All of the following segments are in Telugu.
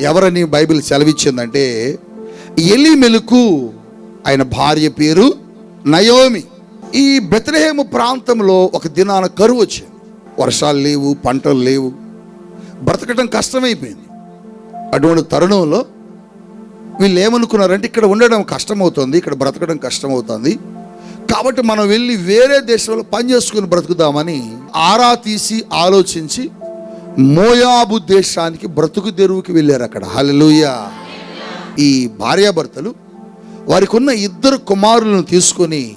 ఎవరని బైబిల్ సెలవిచ్చిందంటే ఎలి మెలుకు ఆయన భార్య పేరు నయోమి. ఈ బెత్రహేము ప్రాంతంలో ఒక దినాన కరువు వచ్చింది. వర్షాలు లేవు పంటలు లేవు. బ్రతకటం కష్టమైపోయింది. అటువంటి తరుణంలో వీళ్ళు ఏమనుకున్నారంటే ఇక్కడ ఉండడం కష్టమవుతుంది ఇక్కడ బ్రతకడం కష్టమవుతుంది. కాబట్టి మనం వెళ్ళి వేరే దేశంలో పని చేసుకుని బ్రతుకుదామని ఆరా తీసి ఆలోచించి మోయాబు దేశానికి బ్రతుకు తెరువుకి వెళ్ళారు అక్కడ. హలలుయ ఈ భార్యాభర్తలు వారికి ఉన్న ఇద్దరు కుమారులను తీసుకొని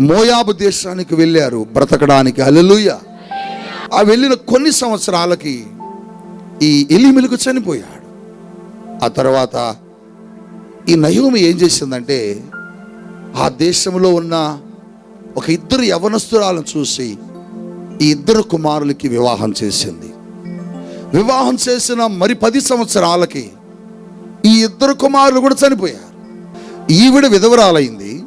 మోయాబు దేశానికి వెళ్ళారు బ్రతకడానికి. హలలుయ ఆ వెళ్ళిన కొన్ని సంవత్సరాలకి ఈ ఎలిమెలుకు చనిపోయాడు. ఆ తర్వాత ఈ నయోమి ఏం చేసిందంటే ఆ దేశంలో ఉన్న ఒక ఇద్దరు యవనస్తురాలను చూసి ఈ ఇద్దరు కుమారులకి వివాహం చేసింది. వివాహం చేసిన మరి పది సంవత్సరాలకి ఈ ఇద్దరు కుమారులు కూడా చనిపోయారు. ఈవిడ విధవరాలైంది.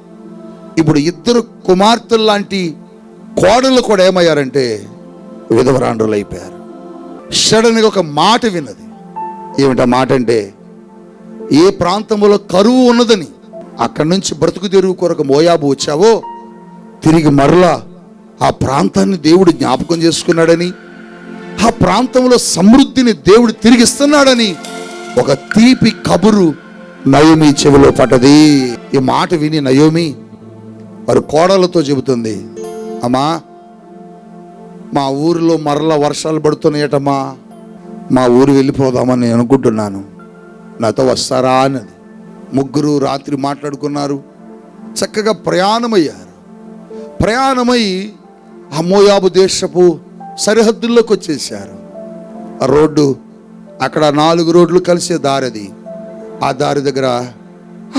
ఇప్పుడు ఇద్దరు కుమార్తెలు లాంటి కోడలు కూడా ఏమయ్యారంటే విధవరాండ్రులు అయిపోయారు. సడన్గా ఒక మాట విన్నది. ఏమిటా మాట అంటే ఏ ప్రాంతంలో కరువు ఉన్నదని అక్కడి నుంచి బ్రతుకు తెరువు కొరకు మోయాబు వచ్చావో తిరిగి మరలా ఆ ప్రాంతాన్ని దేవుడు జ్ఞాపకం చేసుకున్నాడని ఆ ప్రాంతంలో సమృద్ధిని దేవుడు తిరిగిస్తున్నాడని ఒక తీపి కబురు నయోమి చెవిలో పడ్డది. ఈ మాట విని నయోమి వారు కోడలతో చెబుతుంది అమ్మా మా ఊరిలో మరలా వర్షాలు పడుతున్నాయటమ్మా. మా ఊరు వెళ్ళిపోదామని నేను అనుకుంటున్నాను. నాతో వస్తారా? అన్నది. ముగ్గురు రాత్రి మాట్లాడుకున్నారు. చక్కగా ప్రయాణమయ్యారు. ప్రయాణమై ఆ మోయాబు దేశపు సరిహద్దుల్లోకి వచ్చేసారు ఆ రోడ్డు అక్కడ నాలుగు రోడ్లు కలిసే దారిది. ఆ దారి దగ్గర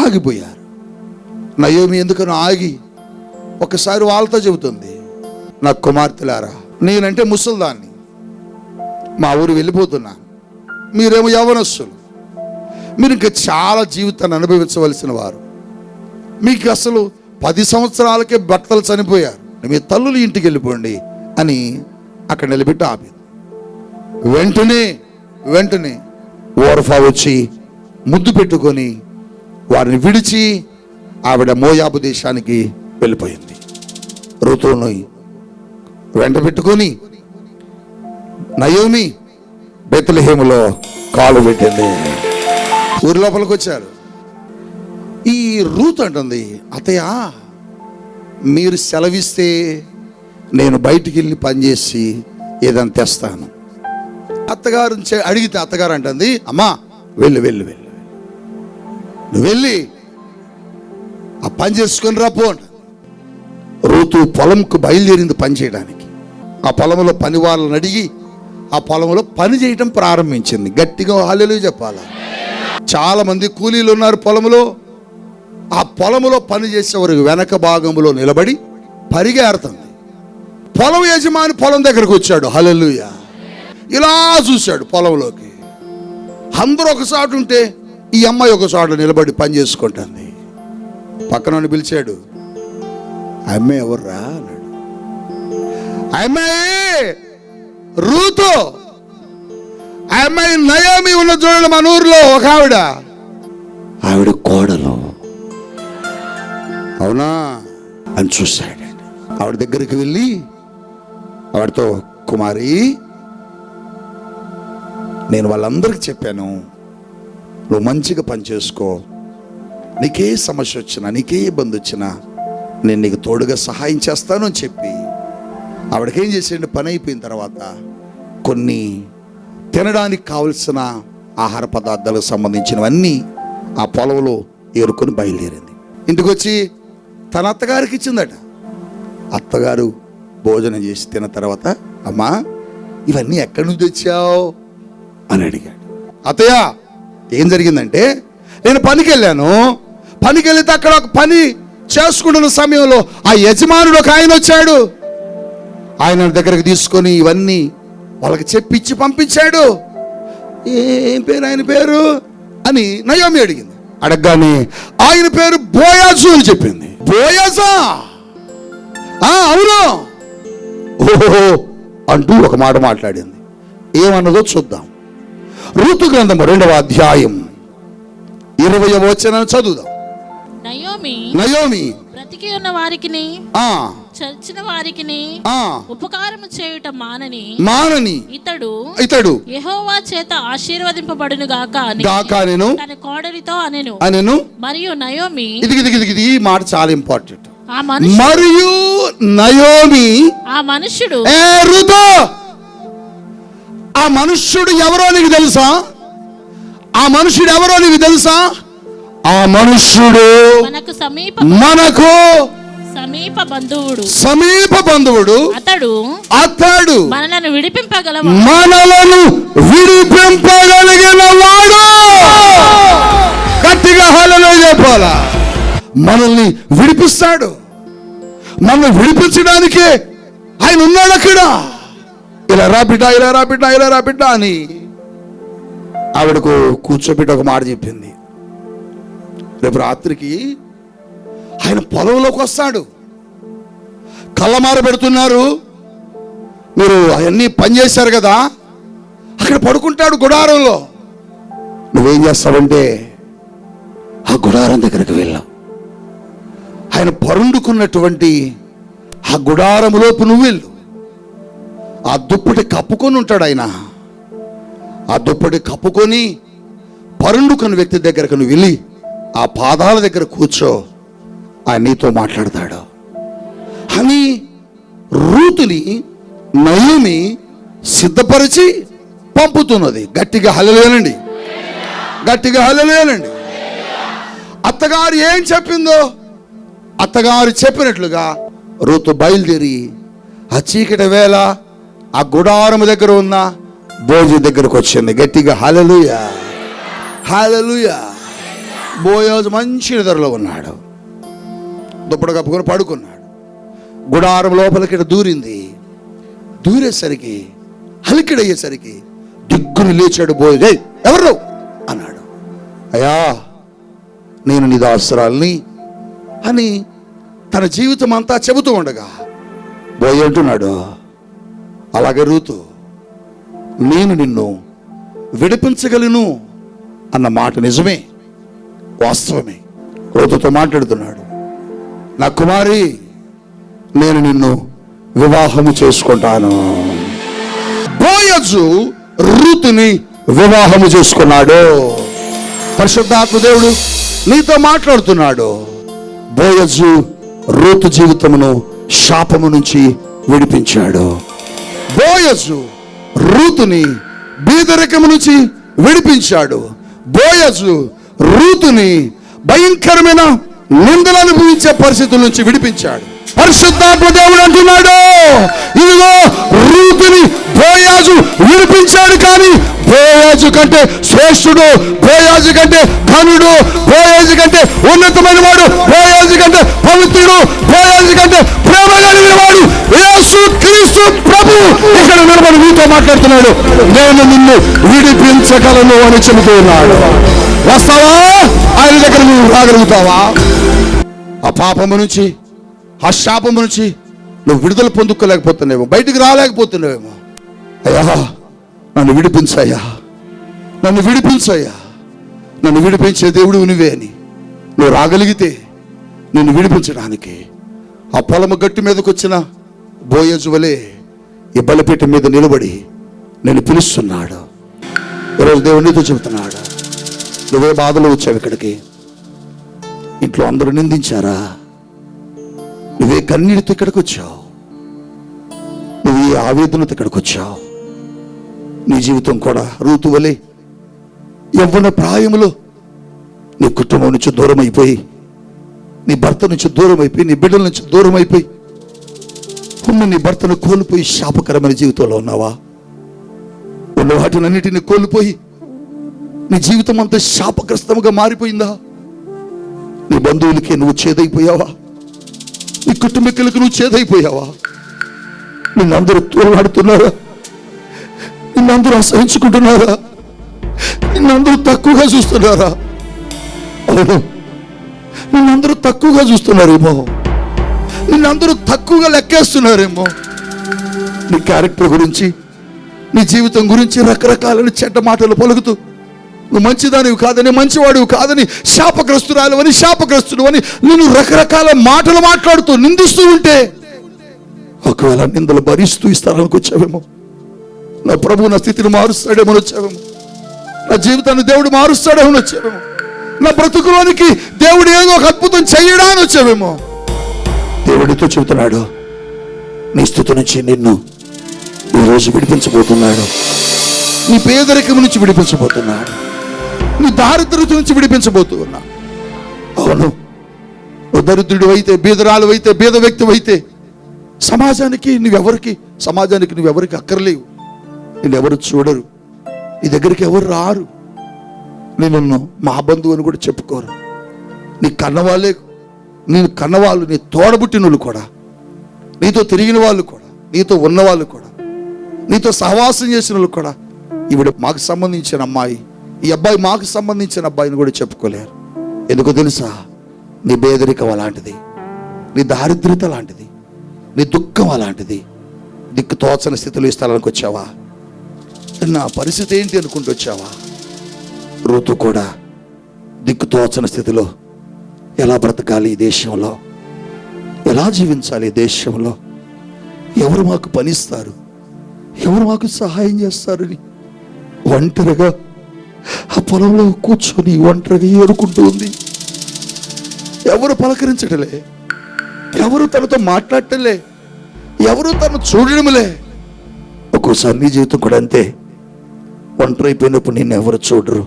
ఆగిపోయారు. నయోమి ఎందుకనో ఆగి ఒకసారి వాళ్ళతో చెబుతుంది నా కుమార్తెలారా నేనంటే ముసల్దాన్ని. మా ఊరు వెళ్ళిపోతున్నా. మీరేమో యవనస్తులు. మీరు ఇంకా చాలా జీవితాన్ని అనుభవించవలసిన వారు. మీకు అసలు పది సంవత్సరాలకే భర్తలు చనిపోయారు. మీ తల్లులు ఇంటికి వెళ్ళిపోండి అని అక్కడ నిలబెట్టి ఆపి. వెంటనే వెంటనే ఓరఫా వచ్చి ముద్దు పెట్టుకొని వారిని విడిచి ఆవిడ మోయాబు దేశానికి వెళ్ళిపోయింది. ఋతువును వెంట పెట్టుకొని నయోమి బెత్తలహేములో కాలు పెట్టింది. ఊరి లోపలికి వచ్చారు. ఈ రూత్ అంటుంది అతయ్య మీరు సెలవిస్తే నేను బయటికి వెళ్ళి పనిచేసి ఏదైనా తెస్తాను. అత్తగారు అడిగితే అత్తగారు అంటుంది అమ్మా వెళ్ళు వెళ్ళు వెళ్ళు. నువ్వు వెళ్ళి ఆ పని చేసుకొని రాపో పో పొలంకు బయలుదేరింది పని చేయడానికి. ఆ పొలంలో పని వాళ్ళని అడిగి ఆ పొలంలో పని చేయటం ప్రారంభించింది. గట్టిగా హాలెలు చెప్పాలా? చాలా మంది కూలీలు ఉన్నారు పొలంలో. ఆ పొలంలో పని చేసేవారు వెనక భాగంలో నిలబడి పరిగెడతాం పొలం యజమాని పొలం దగ్గరకు వచ్చాడు. హలలుయ ఇలా చూశాడు పొలంలోకి. అందరూ ఒక చోట ఉంటే ఈ అమ్మాయి ఒక చోట నిలబడి పని చేసుకుంటుంది. పక్కన పిలిచాడు. "ఆ అమ్మాయి ఎవర్రా అన్నాడు. అమ్మాయి రూతు! అమ్మాయి నయామి ఉన్న చూడండి మన ఊర్లో ఒక ఆవిడ. ఆవిడ కోడలు. అవునా? అని చూశాడు. ఆవిడ దగ్గరికి వెళ్ళి వాడితో కుమారి నేను వాళ్ళందరికీ చెప్పాను నువ్వు మంచిగా పని చేసుకో. నీకే సమస్య వచ్చినా నీకే ఇబ్బంది వచ్చినా నేను నీకు తోడుగా సహాయం చేస్తాను అని చెప్పి ఆవిడకేం చేసేయండి పని అయిపోయిన తర్వాత కొన్ని తినడానికి కావలసిన ఆహార పదార్థాలకు సంబంధించినవన్నీ ఆ పొలంలో ఏరుకొని బయలుదేరింది. ఇంటికొచ్చి తన అత్తగారికి ఇచ్చిందట. అత్తగారు భోజనం చేసి తిన్న తర్వాత అమ్మా ఇవన్నీ ఎక్కడి నుంచి తెచ్చావు? అని అడిగాడు. అత్తయ్య ఏం జరిగిందంటే నేను పనికి వెళ్ళాను పనికి వెళితే అక్కడ ఒక పని చేసుకుంటున్న సమయంలో ఆ యజమానుడు ఒక ఆయన వచ్చాడు. ఆయన దగ్గరకు తీసుకొని ఇవన్నీ వాళ్ళకి చెప్పిచ్చి పంపించాడు. ఏం పేరు ఆయన పేరు? అని నయోమి అడిగింది. అడగగానే ఆయన పేరు బోయాజు అని చెప్పింది. బోయాజా? అవును. ఓహో అంటూ ఒక మాట మాట్లాడింది. ఏమన్నదో చూద్దాం. ఋతు గ్రంథము రెండవ అధ్యాయం ఇరవై వచనం చదువుదాం. Naomi Naomi. బ్రతికి ఉన్న వారికిని ఆ. చచ్చిన వారికిని ఆ. ఉపకారము చేయుట మానని మానని ఇతడు ఇతడు యెహోవా చేత ఆశీర్వదింపబడును గాక అని దాకా నేను తన కోడలితో అనెను. అనెను మరియు నయోమి ఇది ఇది ఇది ఈ మాట చాలా ఇంపార్టెంట్ మరియు నయోమి ఆ మనుష్యుడు ఏ ఋతు ఆ మనుష్యుడు ఎవరో నీకు తెలుసా? ఆ మనుష్యుడు ఎవరో నీకు తెలుసా? ఆ మనుష్యుడు మనకు సమీప మనకు సమీప బంధువుడు. సమీప బంధువుడు అతడు అతడు మనలను విడిపింపగలవ మనలను విడిపింపగలిగిన వాడు గట్టిగా హలలో చెప్పాలా? మనల్ని విడిపిస్తాడు. నన్ను విడిపించడానికే ఆయన ఉన్నాడు అక్కడ ఇలా రాబిడ్డ ఇలా రాబిడ్డ ఇలా రాబిడ్డ అని ఆవిడకు కూర్చోబెట్టి ఒక మాట చెప్పింది. రేపు రాత్రికి ఆయన పొలంలోకి వస్తాడు. కళ్ళమార పెడుతున్నారు. మీరు అవన్నీ పని చేశారు కదా అక్కడ పడుకుంటాడు గుడారంలో. నువ్వేం చేస్తావంటే ఆ గుడారం దగ్గరికి వెళ్ళావు. ఆయన పరుండుకున్నటువంటి ఆ గుడారములోపు నువ్వు వెళ్ళు. ఆ దుప్పటి కప్పుకొని ఉంటాడు ఆయన. ఆ దుప్పటి కప్పుకొని పరుండుకున్న వ్యక్తి దగ్గరకు నువ్వు వెళ్ళి ఆ పాదాల దగ్గర కూర్చో. ఆయన నీతో మాట్లాడతాడు. అని రూతుని నయోమి సిద్ధపరిచి పంపుతున్నది. గట్టిగా హలలేనండి గట్టిగా హలలేనండి అత్తగారు ఏం చెప్పిందో అత్తగారు చెప్పినట్లుగా రూతు బయలుదేరి ఆ చీకటి వేళ ఆ గుడారము దగ్గర ఉన్న భోజు దగ్గరకు వచ్చింది. గట్టిగా హలలుయ హలలుయ బోయోజు మంచి నిద్రలో ఉన్నాడు. దుప్పటి కప్పుకొని పడుకున్నాడు. గుడారం లోపలికి దూరింది. దూరేసరికి హలికిడయ్యేసరికి దిగ్గును లేచాడు బోయ్ ఎవరు అన్నాడు. అయ్యా నేను నీ దాసరాల్ని అని తన జీవితం అంతా చెబుతూ ఉండగా బోయ్ అంటున్నాడు అలాగే రూతు నేను నిన్ను విడిపించగలను అన్న మాట నిజమే వాస్తవమే. రూతుతో మాట్లాడుతున్నాడు నా కుమారి నేను నిన్ను వివాహము చేసుకుంటాను. బోయజు రూతుని వివాహము చేసుకున్నాడు. పరిశుద్ధాత్మ దేవుడు నీతో మాట్లాడుతున్నాడు. బోయజు రూతు జీవితమును శాపము నుంచి విడిపించాడు. బోయజు రూతుని బీదరికము నుంచి విడిపించాడు. బోయజు రూతుని భయంకరమైన నిందలు అనుభవించే పరిస్థితుల నుంచి విడిపించాడు. పరిశుద్ధాత్మ దేవుడు అంటున్నాడు. ఇదిగో రూతుని బోయాజు విడిపించాడు కానీ బోయాజు కంటే శ్రేష్ఠుడు బోయాజు కంటే ఘనుడు బోయాజు కంటే ఉన్నతమైన వాడు బోయాజు కంటే పవిత్రుడు బోయాజు కంటే ప్రేమ కలిగిన వాడు యేసు క్రీస్తు ప్రభు. ఇక్కడ నిలబడి మీతో మాట్లాడుతున్నాడు. నేను నిన్ను విడిపించగలను అని చెబుతూ ఉన్నాడు. వస్తావా? ఆయన దగ్గర నువ్వు రాగలుగుతావా? ఆ పాపము నుంచి ఆ శాపం నుంచి నువ్వు విడుదల పొందుకోలేకపోతున్నావేమో బయటికి రాలేకపోతున్నావేమో. అయ్యా నన్ను విడిపించయ్యా. నన్ను విడిపించయ్యా. నన్ను విడిపించే దేవుడు నువ్వే అని. నువ్వు రాగలిగితే నిన్ను విడిపించడానికి ఆ పొలము గట్టి మీదకి వచ్చిన బోయజు ఈ బలిపీఠం మీద నిలబడి నేను పిలుస్తున్నాడు. ఈరోజు దేవుడు చెబుతున్నాడు. నువ్వే బాధలో వచ్చావు ఇక్కడికి. ఇంట్లో అందరూ నిందించారా? నువ్వే కన్నీటితో ఇక్కడికి వచ్చావు. నువ్వే ఆవేదనతో ఇక్కడికి వచ్చావు. నీ జీవితం కూడా రూతు వలె యవ్వన ప్రాయములో నీ కుటుంబం నుంచి దూరం అయిపోయి నీ భర్త నుంచి దూరం అయిపోయి నీ బిడ్డల నుంచి దూరం అయిపోయి ఉన్న నీ భర్తను కోల్పోయి శాపకరమైన జీవితంలో ఉన్నావా? ఉన్న వాటినన్నిటిని కోల్పోయి నీ జీవితం అంతా శాపగ్రస్తముగా మారిపోయిందా? నీ బంధువులకి నువ్వు చేదైపోయావా? నీ కుటుంబీకులకు నువ్వు చేదైపోయావా? నిన్నందరూ తోలాడుతున్నారా నిన్నందరూ అసహించుకుంటున్నారా? నిన్నందరూ తక్కువగా చూస్తున్నారా? అవును. నిన్నందరూ తక్కువగా చూస్తున్నారేమో. నిన్నందరూ తక్కువగా లెక్కేస్తున్నారేమో. నీ క్యారెక్టర్ గురించి నీ జీవితం గురించి రకరకాలైన చెడ్డ మాటలు పలుకుతూ నువ్వు మంచిదానివి కాదని మంచివాడివి కాదని శాపగ్రస్తురాలు అని శాపగ్రస్తుడు అని నేను రకరకాల మాటలు మాట్లాడుతూ నిందిస్తూ ఉంటే ఒకవేళ నిందలు భరిస్తూ ఈ స్థలానికి వచ్చావేమో? నా ప్రభు నా స్థితిని మారుస్తాడేమో వచ్చావేమో? నా జీవితాన్ని దేవుడు మారుస్తాడేమో వచ్చావేమో? నా బ్రతుకులోనికి దేవుడు ఏదో ఒక అద్భుతం చేయడాని వచ్చావేమో? దేవుడితో చెబుతున్నాడు నీ స్థితి నుంచి నిన్ను ఈరోజు విడిపించబోతున్నాడు. నీ పేదరికం నుంచి విడిపించబోతున్నాడు. నీ దారిద్రత నుంచి విడిపించబోతున్నా అవును. దరిద్రుడు అయితే బీదరాలు అయితే బీద వ్యక్తి అయితే సమాజానికి నువ్వెవరికి సమాజానికి నువ్వెవరికి అక్కర్లేవు. నిన్నెవరు చూడరు. నీ దగ్గరికి ఎవరు రారు. నేను మా బంధువు అని కూడా చెప్పుకోరు. నీ కన్నవాళ్ళే నేను కన్నవాళ్ళు నీ తోడబుట్టినోళ్ళు కూడా. నీతో తిరిగిన వాళ్ళు కూడా. నీతో ఉన్నవాళ్ళు కూడా. నీతో సహవాసం చేసిన వాళ్ళు కూడా. ఈవిడ మాకు సంబంధించిన అమ్మాయి. ఈ అబ్బాయి మాకు సంబంధించిన అబ్బాయిని కూడా చెప్పుకోలేరు. ఎందుకు తెలుసా? నీ పేదరికం అలాంటిది నీ దారిద్ర్యత అలాంటిది నీ దుఃఖం అలాంటిది. దిక్కు తోచని స్థితిలో ఈ స్థలానికి వచ్చావా? నా పరిస్థితి ఏంటి అనుకుంటూ వచ్చావా? ఋతు కూడా దిక్కు తోచని స్థితిలో ఎలా బ్రతకాలి ఈ దేశంలో? ఎలా జీవించాలి ఈ దేశంలో? ఎవరు మాకు పనిస్తారు ఎవరు మాకు సహాయం చేస్తారని ఒంటరిగా ఆ పొలంలో కూర్చొని ఒంటరిగా ఏరుకుంటూ ఉంది. ఎవరు పలకరించటలే? ఎవరు తనతో మాట్లాడటలే? ఎవరు తను చూడడంలే ఒక్కోసారి నీ జీవితం కూడా అంతే. ఒంటరి అయిపోయినప్పుడు నిన్ను ఎవరు చూడరు.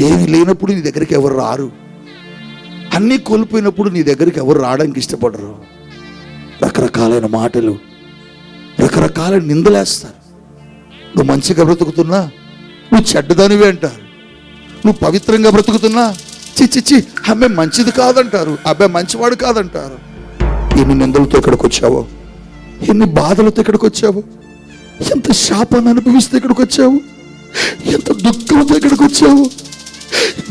ఏమీ లేనప్పుడు నీ దగ్గరికి ఎవరు రారు. అన్నీ కోల్పోయినప్పుడు నీ దగ్గరికి ఎవరు రావడానికి ఇష్టపడరు. రకరకాలైన మాటలు రకరకాలైన నిందలేస్తారు. నువ్వు మంచిగా బ్రతుకుతున్నా నువ్వు చెడ్డదానివే అంటారు. నువ్వు పవిత్రంగా బ్రతుకుతున్నా చి చి చి అబ్బాయి మంచిది కాదంటారు అబ్బాయి మంచివాడు కాదంటారు. ఎన్ని నిందలతో ఇక్కడికి వచ్చావో ఎన్ని బాధలతో ఇక్కడికి వచ్చావు ఎంత శాపాన్ని అనుభవిస్తే ఇక్కడికి వచ్చావు ఎంత దుఃఖంతో ఇక్కడికి వచ్చావు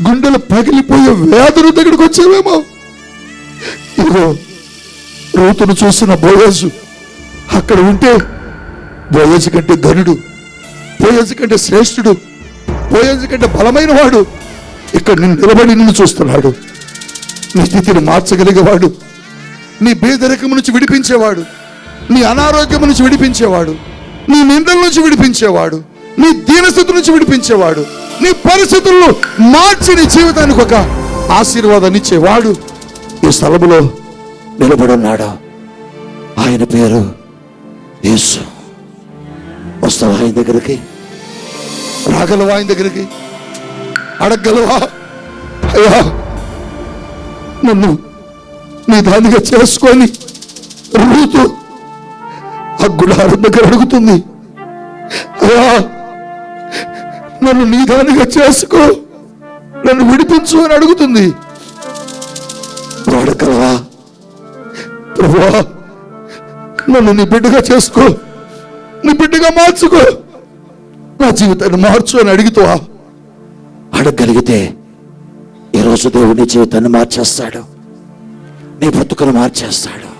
గుండెలు పగిలిపోయే వేదన దగ్గరికి వచ్చావేమో ఇదిగో రూతును చూసిన బోయజు అక్కడ ఉంటే బోయజు కంటే ధనుడు పోయేసి కంటే శ్రేష్ఠుడు పోయేసి కంటే బలమైన వాడు ఇక్కడ నిన్ను నిలబడి నిన్ను చూస్తున్నాడు. నీ స్థితిని మార్చగలిగేవాడు నీ పేదరికం నుంచి విడిపించేవాడు నీ అనారోగ్యం నుంచి విడిపించేవాడు నీ నిందల నుంచి విడిపించేవాడు నీ దీనస్థితి నుంచి విడిపించేవాడు నీ పరిస్థితులను మార్చి నీ జీవితానికి ఒక ఆశీర్వాదాన్ని ఇచ్చేవాడు ఈ స్థలములో నిలబడున్నాడా? ఆయన పేరు యేసు. వస్తావా ఆయన దగ్గరికి? రాగలవా ఆయన దగ్గరికి? అడగలవా? అయ్యా నన్ను నీ దానిగా చేసుకొని రూతు ఆ గుడారం దగ్గర అడుగుతుంది. అయ్యా నన్ను నీ దానిగా చేసుకో నన్ను విడిపించు అని అడుగుతుంది. అడగలవా? ప్రభువా నన్ను నీ బిడ్డగా చేసుకో నీ బిడ్డగా మార్చుకో. నా జీవితాన్ని మార్చు అని అడుగుతావా అడగగలిగితే ఈరోజు దేవుడి జీవితాన్ని మార్చేస్తాడు. నీ బ్రతుకును మార్చేస్తాడు.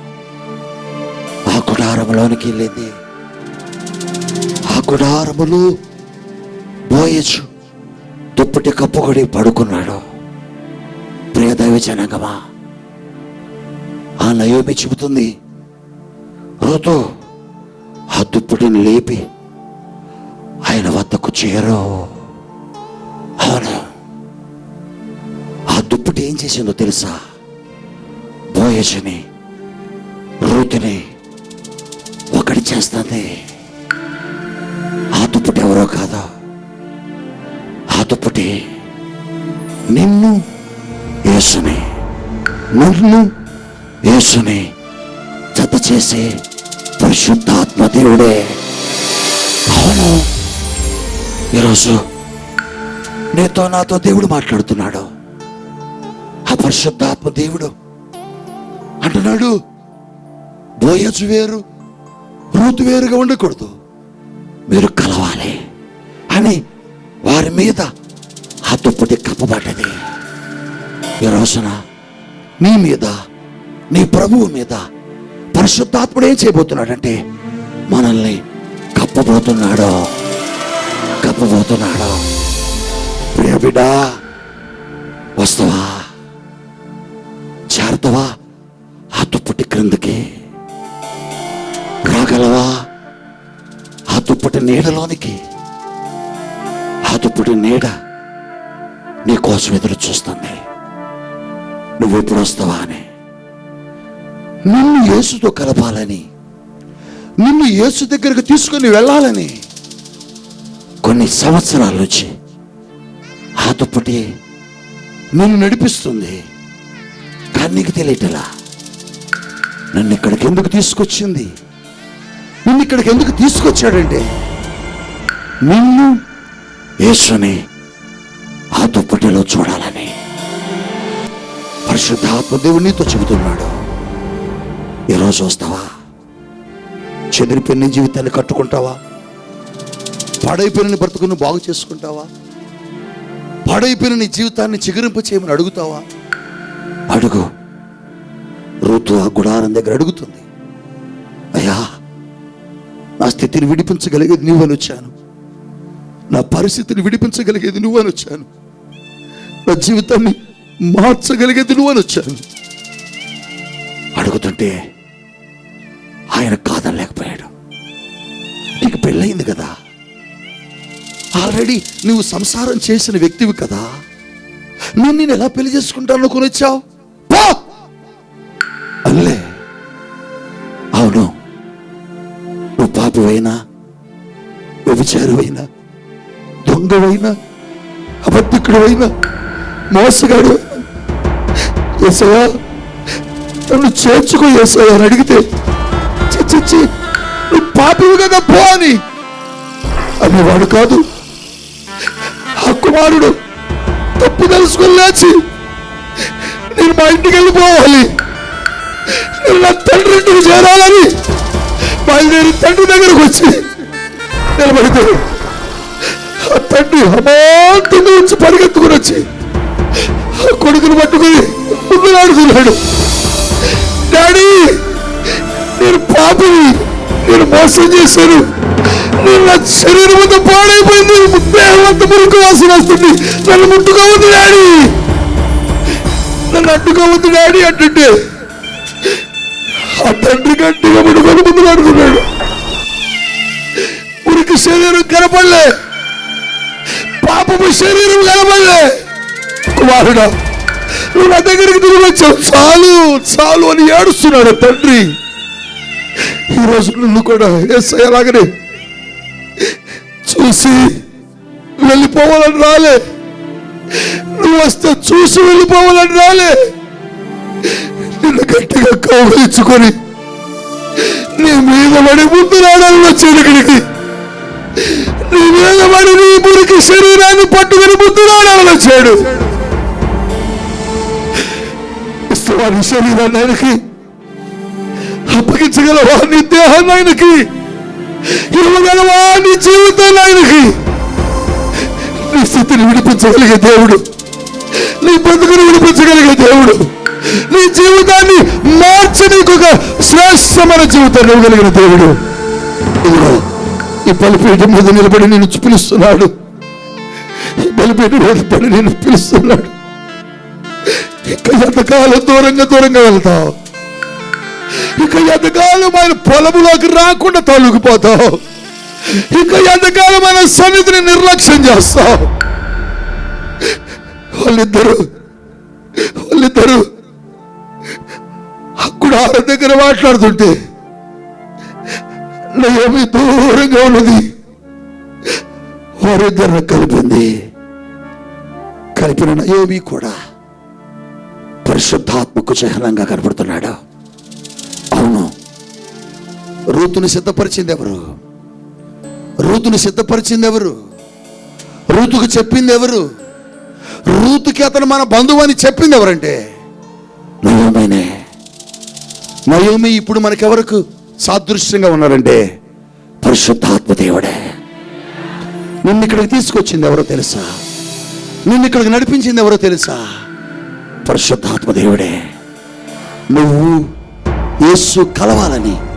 ఆ గుడారంలోనికి వెళ్ళింది. ఆ గుడారములు బోయచు దుప్పటి కప్పుకొని పడుకున్నాడు. ప్రియదైవ జనగమా ఆ నయోమి చెబుతుంది. ఋతు ఆ దుప్పటిని లేపి ఆయన వద్దకు చేరు. అవును? ఏం చేసిందో తెలుసా? బోయజని రూతిని ఒకటి చేస్తుంది. ఆ దుప్పటి ఎవరో కాదా? ఆ దుప్పటి నిన్ను యేసుని నన్ను యేసుని జత చేసే పరిశుద్ధాత్మ దేవుడే. అవును. ఈరోజు నీతో నాతో దేవుడు మాట్లాడుతున్నాడు. ఆ పరిశుద్ధాత్మ దేవుడు అంటున్నాడు బోయజు వేరు రూతు వేరుగా ఉండకూడదు. మీరు కలవాలి. అని వారి మీద ఆ దుప్పటి కప్పబడ్డది. ఈ రోజున నీ మీద నీ ప్రభువు మీద పరిశుద్ధాత్ముడు ఏం చేయబోతున్నాడంటే మనల్ని కప్పబోతున్నాడు. కప్పబోతున్నాడు ప్రియ వస్తావా? చేరతావా? ఆ దుప్పటి క్రిందకి. రాగలవా? ఆ దుప్పటి నీడలోనికి. ఆ దుప్పటి నీడ నీ కోసం ఎదురు చూస్తుంది. నువ్వు ఎప్పుడు వస్తావా అని. నిన్ను యేసుతో కలపాలని నిన్ను యేసు దగ్గరకు తీసుకుని వెళ్ళాలని. కొన్ని సంవత్సరాల నుంచి ఆ దుప్పటి నిన్ను నడిపిస్తుంది. కానీ నీకు తెలియటలా నన్ను ఇక్కడికి ఎందుకు తీసుకొచ్చింది? నిన్ను ఇక్కడికి ఎందుకు తీసుకొచ్చాడంటే నిన్ను యేసుని ఆ దుప్పటిలో చూడాలని పరిశుద్ధాత్మ దేవుడు నీతో చెబుతున్నాడు. ఈరోజు వస్తావా? చెదిరిపోయిన జీవితాన్ని కట్టుకుంటావా? పాడైపోయిన నీ బ్రతుకును బాగు చేసుకుంటావా? పాడైపోయిన నీ జీవితాన్ని చిగురింపు చేయమని అడుగుతావా? అడుగు. ఋతు ఆ గుడారం దగ్గర అడుగుతుంది. అయ్యా నా స్థితిని విడిపించగలిగేది నువ్వని వచ్చాను. నా పరిస్థితిని విడిపించగలిగేది నువ్వని వచ్చాను. నా జీవితాన్ని మార్చగలిగేది నువ్వని వచ్చాను. అడుగుతుంటే ఆయన కాదనలేకపోయాడు. నీకు పెళ్ళయింది కదా? ఆల్రెడీ నువ్వు సంసారం చేసిన వ్యక్తివి కదా. నేను నేను ఎలా పెళ్ళి చేసుకుంటాను కొని వచ్చావు? అల్లే అవును. నువ్వు పాపివైనా వ్యభిచారమైనా దొంగవైనా అబద్ధికుడవైనా మోసగాడు ఏసయ్యా నన్ను చేర్చుకో ఏసయ్యా అని అడిగితే చచ్చి నువ్వు పాపివి కదా పో అని అనేవాడు కాదు. ఆ కుమారుడు తప్పు తెలుసుకుని లేచి నేను మా ఇంటికి వెళ్ళిపోవాలి. నేను నా తండ్రి ఇంటికి చేరాలని బయలుదేరి తండ్రి దగ్గరకు వచ్చి నిలబడితే ఆ తండ్రి అమాంతంగా వచ్చి పరిగెత్తుకుని వచ్చి ఆ కొడుకును పట్టుకుని ముందు ఆడుతున్నాడు డాడీ నేను పాపని నేను మోసం చేశాను. శరీరం అంతా పాడైపోయింది. దేహం అంతా మురికి వాసన వస్తుంది నన్ను ముట్టుకోవద్దు డాడీ. నన్ను అడ్డుకోవద్దు డాడీ అంటుంటే ఆ తండ్రి గట్టిగా ముడుకొని ముందు ఆడుతున్నాడు మురికి శరీరం కనపడలే. పాపము శరీరం కనపడలే. కుమారుడా నువ్వు నా దగ్గరికి తిరిగి వచ్చావు. చాలు చాలు అని ఏడుస్తున్నాడు తండ్రి. ఈరోజు నువ్వు కూడా ఎస్ అలాగనే చూసి వెళ్ళిపోవాలని రాలే. నువ్వు వస్తే చూసి వెళ్ళిపోవాలని రాలే. నిన్ను గట్టిగా కౌగిలించుకొని నీ మీద పడి ముందు రావడానికి వచ్చాడు ఇక్కడికి నీ మీద పడి నీ మురికి శరీరాన్ని పట్టుకుని ముందు రావడానికి వచ్చాడు ఇస్తావా శరీరాన్ని ఆయనకి అప్పగించగలవా? నీ దేహాన్ని ఆయనకి ఇవ్వగలవా వాడి జీవితాన్ని ఆయనకి నీ స్థితిని విడిపించగలిగే దేవుడు. నీ బ్రతుకుని విడిపించగలిగే దేవుడు. నీ జీవితాన్ని మార్చి నీకు ఒక శ్రేష్టమైన జీవితాన్ని ఇవ్వగలిగిన దేవుడు. ఈ బలిపీఠం మీద నిలబడి నేను పిలుస్తున్నాడు. ఈ బలిపీఠం నిలబడి నేను పిలుస్తున్నాడు. ఇంకా ఎంతకాలం దూరంగా దూరంగా వెళ్తావు? ఇక ఎంతకాలం ఆయన పొలములోకి రాకుండా తొలగిపోతావు? ఇక ఎంతకాలం ఆయన సన్నిధిని నిర్లక్ష్యం చేస్తావు? వాళ్ళిద్దరు వాళ్ళిద్దరు గుడార దగ్గర మాట్లాడుతుంటే నయోమి దూరంగా ఉన్నది వారిద్దరిని కలిపింది. కలిపిన నయోమి కూడా పరిశుద్ధాత్మకు చిహ్నంగా కనపడుతున్నాడు? రూతుని సిద్ధపరిచింది ఎవరు రూతుని సిద్ధపరిచింది ఎవరు రూతుకు చెప్పింది ఎవరు రూతుకి అతను మన బంధువు అని చెప్పింది ఎవరంటే నయోమినే నయోమి ఇప్పుడు మనకెవరకు సాదృశ్యంగా ఉన్నారంటే? పరిశుద్ధాత్మ దేవుడే. నిన్ను ఇక్కడికి తీసుకొచ్చింది ఎవరో తెలుసా? నిన్ను ఇక్కడికి నడిపించింది ఎవరో తెలుసా? పరిశుద్ధాత్మ దేవుడే. నువ్వు యేసు కలవాలని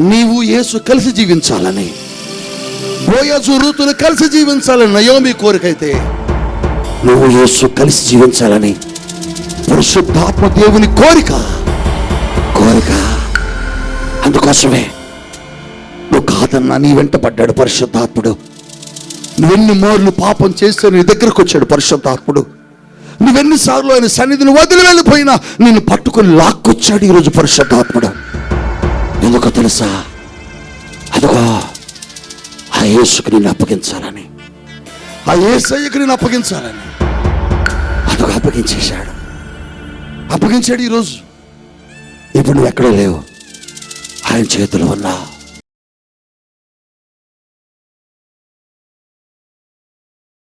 నీవు యేసు కలిసి జీవించాలని. బోయజు రూతులు కలిసి జీవించాలని నయోమి కోరికైతే నువ్వు యేసు కలిసి జీవించాలని. పరిశుద్ధాత్మ దేవుని కోరిక. కోరిక. అందుకోసమే నువ్వు కాదన్నా నీ వెంట పడ్డాడు పరిశుద్ధాత్ముడు. నువ్వెన్ని మోర్లు పాపం చేస్తే నీ దగ్గరకు వచ్చాడు పరిశుద్ధాత్ముడు. నువ్వెన్నిసార్లు ఆయన సన్నిధిని వదిలి వెళ్ళిపోయినా నిన్ను పట్టుకొని లాక్కొచ్చాడు ఈరోజు పరిశుద్ధాత్ముడు. ఎందుకో తెలుసా? అదిగో ఆ యేసుకు నిన్ను అప్పగించాలని. ఆ యేసయ్యకు నిన్ను అప్పగించాలని. అదిగో అప్పగించేశాడు. అప్పగించాడు ఈరోజు. ఇప్పుడు నువ్వు ఎక్కడో లేవు. ఆయన చేతిలో ఉన్నావు.